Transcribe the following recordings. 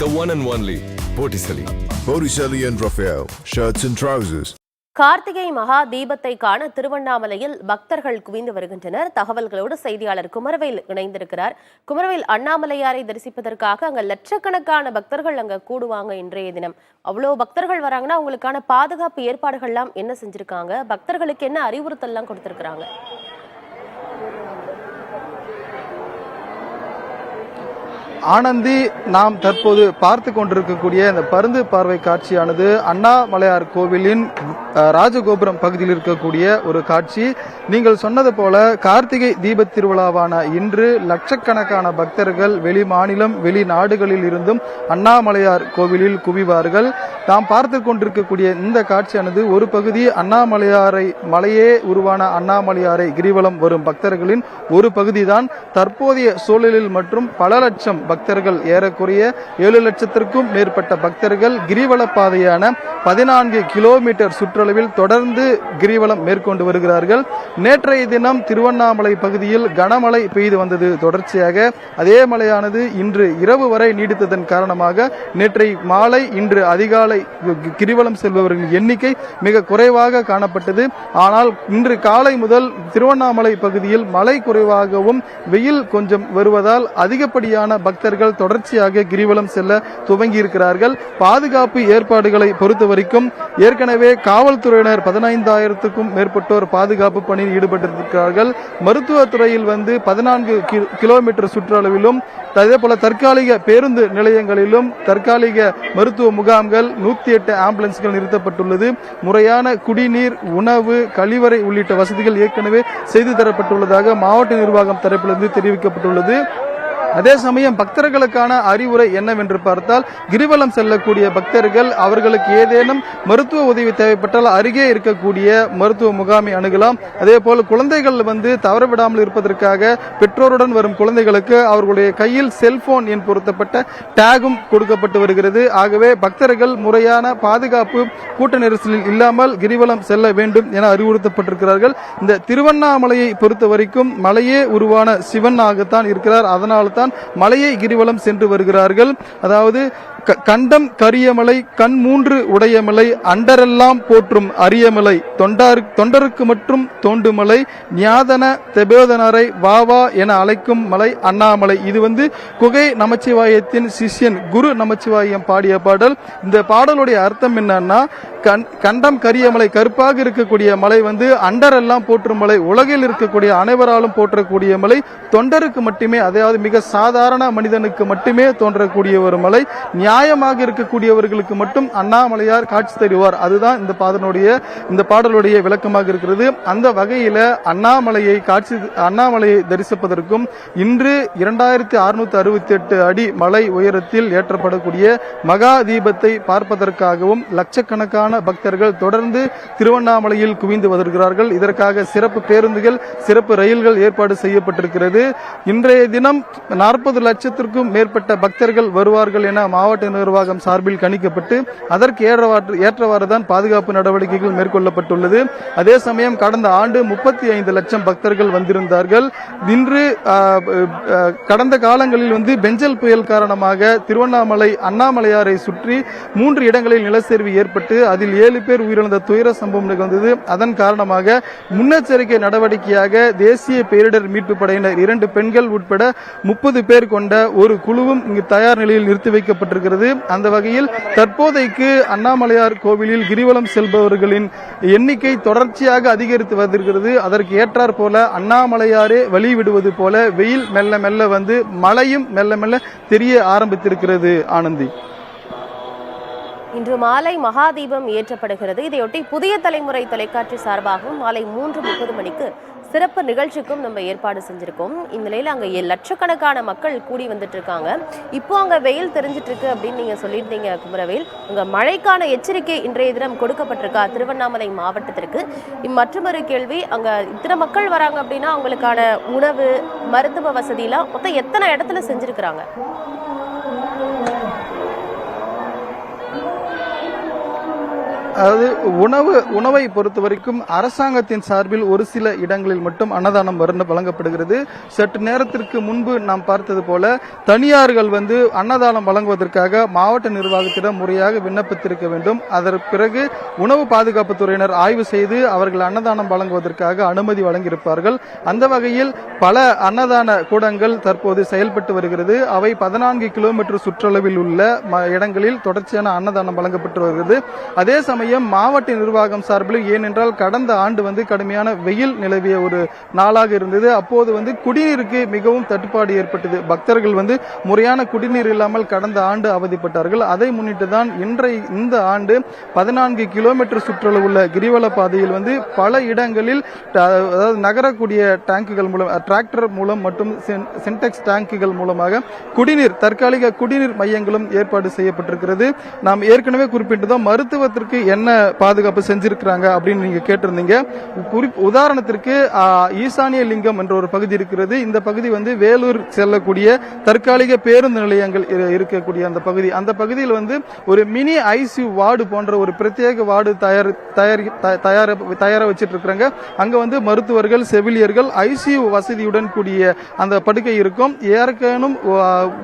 the one and only Botticelli. Botticelli and Raphael, shirts and trousers. Karthigai மகா தீபத்தை காண திருவண்ணாமலையில் பக்தர்கள் குவிந்து வருகின்றனர். தகவல்களோடு செய்தியாளர் குமரவேல் இணைந்திருக்கிறார். குமரவேல் அண்ணாமலையாரை தரிசிப்பதற்காக அங்க லட்சக்கணக்கான பக்தர்கள் அங்க கூடுவாங்க இன்றைய தினம். அவ்வளோ பக்தர்கள் வராங்கன்னா அவங்களுக்கான பாதுகாப்பு ஏற்பாடுகள்லாம் என்ன செஞ்சிருக்காங்க? பக்தர்களுக்கு என்ன அறிவுறுத்தல்லாம் கொடுத்திருக்காங்க ஆனந்தி நாம் தற்போது பார்த்து கொண்டிருக்கக்கூடிய இந்த பருந்து பார்வை காட்சியானது அண்ணாமலையார் கோவிலின் ராஜகோபுரம் பகுதியில் இருக்கக்கூடிய ஒரு காட்சி. நீங்கள் சொன்னது போல கார்த்திகை தீபத் திருவிழாவான இன்று லட்சக்கணக்கான பக்தர்கள் வெளி மாநிலம் வெளிநாடுகளில் இருந்தும் அண்ணாமலையார் கோவிலில் குவிவார்கள். நாம் பார்த்து கொண்டிருக்கக்கூடிய இந்த காட்சியானது ஒரு பகுதி அண்ணாமலையாரை மலையே உருவான அண்ணாமலையாரை கிரிவலம் வரும் பக்தர்களின் ஒரு பகுதிதான். தற்போதைய சூழலில் மற்றும் பல லட்சம் பக்தர்கள் ஏறக்குறைய ஏழு லட்சத்திற்கும் மேற்பட்ட பக்தர்கள் கிரிவல பாதையான பதினான்கு கிலோமீட்டர் சுற்றளவில் தொடர்ந்து கிரிவலம் மேற்கொண்டு வருகிறார்கள். நேற்றைய தினம் திருவண்ணாமலை பகுதியில் கனமழை பெய்து வந்தது. தொடர்ச்சியாக அதே மழையானது இன்று இரவு வரை நீடித்ததன் காரணமாக நேற்றை மாலை இன்று அதிகாலை கிரிவலம் செல்பவர்களின் எண்ணிக்கை மிக குறைவாக காணப்பட்டது. ஆனால் இன்று காலை முதல் திருவண்ணாமலை பகுதியில் மழை குறைவாகவும் வெயில் கொஞ்சம் வருவதால் அதிகப்படியான பக்தர்கள் தொடர்ச்சியாக கிரிவலம் செல்ல துவங்கி இருக்கிறார்கள் பாதுகாப்பு ஏற்பாடுகளை பொறுத்த வரைக்கும் ஏற்கனவே காவல்துறையினர் பதினைந்தாயிரத்துக்கும் மேற்பட்டோர் பாதுகாப்பு பணியில் ஈடுபட்டிருக்கிறார்கள். மருத்துவத்துறையில் வந்து பதினான்கு கிலோமீட்டர் சுற்றளவிலும் அதே போல தற்காலிக பேருந்து நிலையங்களிலும் தற்காலிக மருத்துவ முகாம்கள் நூத்தி எட்டு ஆம்புலன்ஸ்கள் நிறுத்தப்பட்டுள்ளது. முறையான குடிநீர் உணவு கழிவறை உள்ளிட்ட வசதிகள் ஏற்கனவே செய்து தரப்பட்டுள்ளதாக மாவட்ட நிர்வாகம் தரப்பிலிருந்து தெரிவிக்கப்பட்டுள்ளது. அதே சமயம் பக்தர்களுக்கான அறிவுரை என்னவென்று பார்த்தால் கிரிவலம் செல்லக்கூடிய பக்தர்கள் அவர்களுக்கு ஏதேனும் மருத்துவ உதவி தேவைப்பட்டால் அருகே இருக்கக்கூடிய மருத்துவ முகாமை அணுகலாம். அதே போல் குழந்தைகள் வந்து தவறவிடாமல் இருப்பதற்காக பெற்றோருடன் வரும் குழந்தைகளுக்கு அவர்களுடைய கையில் செல்போன் எண் பொருத்தப்பட்ட டேகும் கொடுக்கப்பட்டு வருகிறது. ஆகவே பக்தர்கள் முறையான பாதுகாப்பு கூட்ட நெரிசலில் இல்லாமல் கிரிவலம் செல்ல வேண்டும் என அறிவுறுத்தப்பட்டிருக்கிறார்கள். இந்த திருவண்ணாமலையை பொறுத்த வரைக்கும் மலையே உருவான சிவன் ஆகத்தான் இருக்கிறார். அதனால்தான் மலையை கிரிவலம் சென்று வருகிறார்கள். அதாவது கண்டம் கரியமலை கண் மூன்று உடையமலை அண்டரெல்லாம் போற்றும் அரியமலை தொண்டார் தொண்டருக்கு மற்றும் தோண்டுமலை ஞாதன தெபோதனரை வாவா என அழைக்கும் மலை அண்ணாமலை. இது வந்து குகை நமச்சிவாயத்தின் சிஷ்யன் குரு நமச்சிவாயம் பாடிய பாடல். இந்த பாடலுடைய அர்த்தம் என்னன்னா கண் கண்டம் கரியமலை கருப்பாக இருக்கக்கூடிய மலை வந்து அண்டரெல்லாம் போற்றும் மலை உலகில் இருக்கக்கூடிய அனைவராலும் போற்றக்கூடிய மலை தொண்டருக்கு மட்டுமே அதாவது மிக சாதாரண மனிதனுக்கு மட்டுமே தோன்றக்கூடிய ஒரு மலை நியாயமாக இருக்கக்கூடியவர்களுக்கு மட்டும் அண்ணாமலையார் காட்சி தருவார். அதுதான் இந்த பாடலுடைய இந்த பாடலுடைய விளக்கமாக இருக்கிறது. அந்த வகையில் அண்ணாமலையை காட்சி அண்ணாமலையை தரிசிப்பதற்கும் இன்று இரண்டாயிரத்தி அறுநூத்தி அறுபத்தி எட்டு அடி மலை உயரத்தில் ஏற்றப்படக்கூடிய மகா தீபத்தை பார்ப்பதற்காகவும் லட்சக்கணக்கான பக்தர்கள் தொடர்ந்து திருவண்ணாமலையில் குவிந்து வருகிறார்கள் இதற்காக சிறப்பு பேருந்துகள் சிறப்பு ரயில்கள் ஏற்பாடு செய்யப்பட்டிருக்கிறது. இன்றைய தினம் நாற்பது லட்சத்திற்கும் மேற்பட்ட பக்தர்கள் வருவார்கள் என மாவட்ட மாவட்ட நிர்வாகம் சார்பில் கணிக்கப்பட்டு அதற்கு ஏற்றவாறு ஏற்றவாறு தான் பாதுகாப்பு நடவடிக்கைகள் மேற்கொள்ளப்பட்டுள்ளது. அதே சமயம் கடந்த ஆண்டு முப்பத்தி ஐந்து லட்சம் பக்தர்கள் வந்திருந்தார்கள். இன்று கடந்த காலங்களில் வந்து பெஞ்சல் புயல் காரணமாக திருவண்ணாமலை அண்ணாமலையாரை சுற்றி மூன்று இடங்களில் நிலச்சரிவு ஏற்பட்டு அதில் ஏழு பேர் உயிரிழந்த துயர சம்பவம் நிகழ்ந்தது. அதன் காரணமாக முன்னெச்சரிக்கை நடவடிக்கையாக தேசிய பேரிடர் மீட்பு படையினர் இரண்டு பெண்கள் உட்பட முப்பது பேர் கொண்ட ஒரு குழுவும் இங்கு தயார் நிலையில் நிறுத்தி வைக்கப்பட்டிருக்கிறது. வருகிறது அந்த வகையில் தற்போதைக்கு அண்ணாமலையார் கோவிலில் கிரிவலம் செல்பவர்களின் எண்ணிக்கை தொடர்ச்சியாக அதிகரித்து வருகிறது அதற்கு ஏற்றாற் போல அண்ணாமலையாரே வழிவிடுவது போல வெயில் மெல்ல மெல்ல வந்து மழையும் மெல்ல மெல்ல தெரிய ஆரம்பித்திருக்கிறது ஆனந்தி. இன்று மாலை மகாதீபம் ஏற்றப்படுகிறது. இதையொட்டி புதிய தலைமுறை தொலைக்காட்சி சார்பாகவும் மாலை மூன்று முப்பது மணிக்கு சிறப்பு நிகழ்ச்சிக்கும் நம்ம ஏற்பாடு செஞ்சுருக்கோம். இந்த அங்கே லட்சக்கணக்கான மக்கள் கூடி வந்துட்டு இருக்காங்க இப்போ அங்கே வெயில் தெரிஞ்சிட்டு இருக்கு அப்படின்னு நீங்க சொல்லியிருந்தீங்க குமரவேல். உங்க மழைக்கான எச்சரிக்கை இன்றைய தினம் கொடுக்கப்பட்டிருக்கா? திருவண்ணாமலை மாவட்டத்திற்கு. இம் மற்றொரு கேள்வி அங்க இத்தனை மக்கள் வராங்க அப்படின்னா அவங்களுக்கான உணவு மருத்துவ வசதியெலாம் மொத்தம் எத்தனை இடத்துல செஞ்சிருக்கிறாங்க? அதாவது உணவு உணவை பொறுத்த வரைக்கும் அரசாங்கத்தின் சார்பில் ஒரு சில இடங்களில் மட்டும் அன்னதானம் வர- வழங்கப்படுகிறது. சற்று நேரத்திற்கு முன்பு நாம் பார்த்தது போல தனியார்கள் வந்து அன்னதானம் வழங்குவதற்காக மாவட்ட நிர்வாகத்திடம் முறையாக விண்ணப்பித்திருக்க வேண்டும். அதற்கு பிறகு உணவு பாதுகாப்பு துறையினர் ஆய்வு செய்து அவர்கள் அன்னதானம் வழங்குவதற்காக அனுமதி வழங்கியிருப்பார்கள். அந்த வகையில் பல அன்னதான கூடங்கள் தற்போது செயல்பட்டு வருகிறது. அவை பதினான்கு கிலோமீட்டர் சுற்றளவில் உள்ள ம- இடங்களில் தொடர்ச்சியான அன்னதானம் வழங்கப்பட்டு வருகிறது. அதே சமயம் மாவட்ட நிர்வாகம் சார்பில் ஏனென்றால் கடந்த ஆண்டு வந்து கடுமையான வெயில் நிலவிய ஒரு நாளாக இருந்தது. அப்போது வந்து குடிநீருக்கு மிகவும் தட்டுப்பாடு ஏற்பட்டது. பக்தர்கள் வந்து முறையான குடிநீர் இல்லாமல் கடந்த ஆண்டு அவதிப்பட்டார்கள். அதை முன்னிட்டு தான் இன்றை இந்த ஆண்டு பதினான்கு கிலோமீட்டர் சுற்றளவு உள்ள கிரிவல பாதையில் வந்து பல இடங்களில் அதாவது நகரக்கூடிய டேங்குகள் மூலம் டிராக்டர் மூலம் மற்றும் சின்டெக்ஸ் டேங்குகள் மூலமாக குடிநீர் தற்காலிக குடிநீர் மையங்களும் ஏற்பாடு செய்யப்பட்டிருக்கிறது. நாம் ஏற்கனவே குறிப்பிட்டதும் மருத்துவத்திற்கு என்ன பாதுகாப்பு செஞ்சிருக்கிறாங்க அப்படின்னு நீங்க கேட்டிருந்தீங்க. குறிப்பு உதாரணத்திற்கு ஈசானிய லிங்கம் என்ற ஒரு பகுதி இருக்கிறது. இந்த பகுதி வந்து வேலூர் செல்லக்கூடிய தற்காலிக பேருந்து நிலையங்கள் இருக்கக்கூடிய அந்த பகுதி. அந்த பகுதியில் வந்து ஒரு மினி ஐசியூ வார்டு போன்ற ஒரு பிரத்யேக வார்டு தயார் தயார் த- தயார தயாரா வச்சிட்டு இருக்காங்க அங்க வந்து மருத்துவர்கள் செவிலியர்கள் ஐசியூ வசதியுடன் கூடிய அந்த படுக்கை இருக்கும். ஏற்கனும்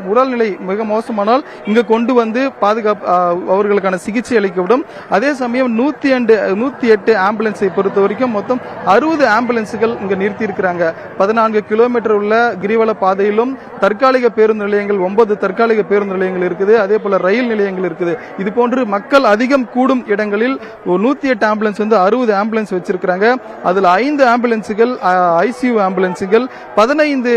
உடல்நிலை மிக மோசமானால் இங்க கொண்டு வந்து பாதுகாப்பு அவர்களுக்கான சிகிச்சை அளிக்கப்படும் அதே சமயம் நூத்தி ரெண்டு நூத்தி எட்டு ஆம்புலன்ஸை பொறுத்த வரைக்கும் மொத்தம் அறுபது ஆம்புலன்ஸுகள் இங்க நிறுத்தி இருக்கிறாங்க பதினான்கு கிலோமீட்டர் உள்ள கிரிவல பாதையிலும் தற்காலிக பேருந்து நிலையங்கள் ஒன்பது தற்காலிக பேருந்து நிலையங்கள் இருக்குது. அதே போல ரயில் நிலையங்கள் இருக்குது. இது போன்று மக்கள் அதிகம் கூடும் இடங்களில் நூத்தி எட்டு ஆம்புலன்ஸ் வந்து அறுபது ஆம்புலன்ஸ் வச்சிருக்கிறாங்க. அதுல ஐந்து ஆம்புலன்ஸுகள் ஐசியூ ஆம்புலன்ஸுகள் பதினைந்து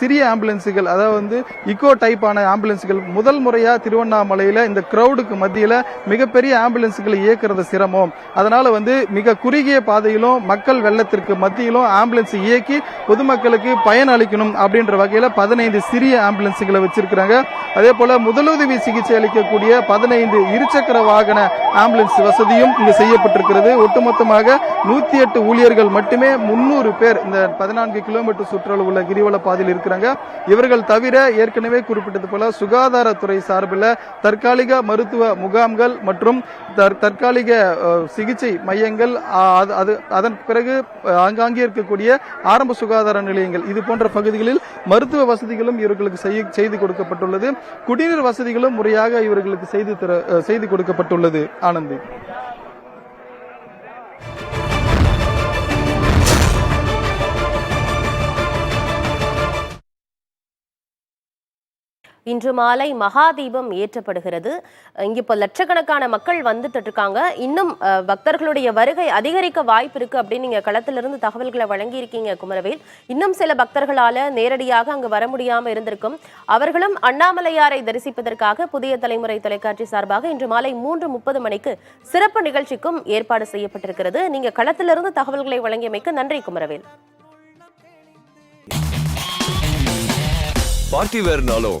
சிறிய ஆம்புலன்ஸுகள் அதாவது வந்து இக்கோ டைப்பான ஆம்புலன்ஸுகள். முதல் முறையா திருவண்ணாமலையில இந்த கிரௌடுக்கு மத்தியில மிகப்பெரிய ஆம்புலன்ஸுகளை இயக்குறது சிரமம். அதனால வந்து மிக குறுகிய பாதையிலும் மக்கள் வெள்ளத்திற்கு மத்தியிலும் ஆம்புலன்ஸ் இயக்கி பொதுமக்களுக்கு பயன் அளிக்கணும் அப்படின்ற வகையில் பதினைந்து சிறிய ஆம்புலன்ஸுகளை வச்சிருக்கிறாங்க. அதே போல முதலுதவி சிகிச்சை அளிக்கக்கூடிய பதினைந்து இருசக்கர வாகன ஆம்புலன்ஸ் வசதியும் இங்கு செய்யப்பட்டிருக்கிறது. ஒட்டுமொத்தமாக நூத்தி எட்டு ஊழியர்கள் மட்டுமே முன்னூறு பேர் இந்த பதினான்கு கிலோமீட்டர் சுற்றளவு உள்ள கிரிவல பாதையில் இருக்கிறாங்க. இவர்கள் தவிர ஏற்கனவே குறிப்பிட்டது போல சுகாதாரத்துறை சார்பில் தற்காலிக மருத்துவ முகாம்கள் மற்றும் தற்காலிக சிகிச்சை மையங்கள் அது- அது அதன் பிறகு ஆங்காங்கே இருக்கக்கூடிய ஆரம்ப சுகாதார நிலையங்கள் இது போன்ற பகுதிகளில் மருத்துவ வசதிகளும் இவர்களுக்கு செய்ய- செய்து கொடுக்கப்பட்டுள்ளது. குடிநீர் வசதிகளும் முறையாக இவர்களுக்கு செய்து தர செய்து கொடுக்கப்பட்டுள்ளது. ஆனந்தி. இன்று மாலை மகாதீபம் ஏற்றப்படுகிறது. இங்கே இப்போ லட்சக்கணக்கான மக்கள் வந்துட்டு இருக்காங்க இன்னும் பக்தர்களுடைய வருகை அதிகரிக்க வாய்ப்பு இருக்கு அப்படின்னு நீங்க களத்திலிருந்து தகவல்களை வழங்கியிருக்கீங்க குமரவேல். இன்னும் சில பக்தர்களால நேரடியாக அங்கு வர முடியாம இருந்திருக்கும். அவர்களும் அண்ணாமலையாரை தரிசிப்பதற்காக புதிய தலைமுறை தொலைக்காட்சி சார்பாக இன்று மாலை மூன்று முப்பது மணிக்கு சிறப்பு நிகழ்ச்சிக்கும் ஏற்பாடு செய்யப்பட்டிருக்கிறது. நீங்க களத்திலிருந்து தகவல்களை வழங்கியமைக்கு நன்றி குமரவேல். பார்ட்டி வேர்னாலும்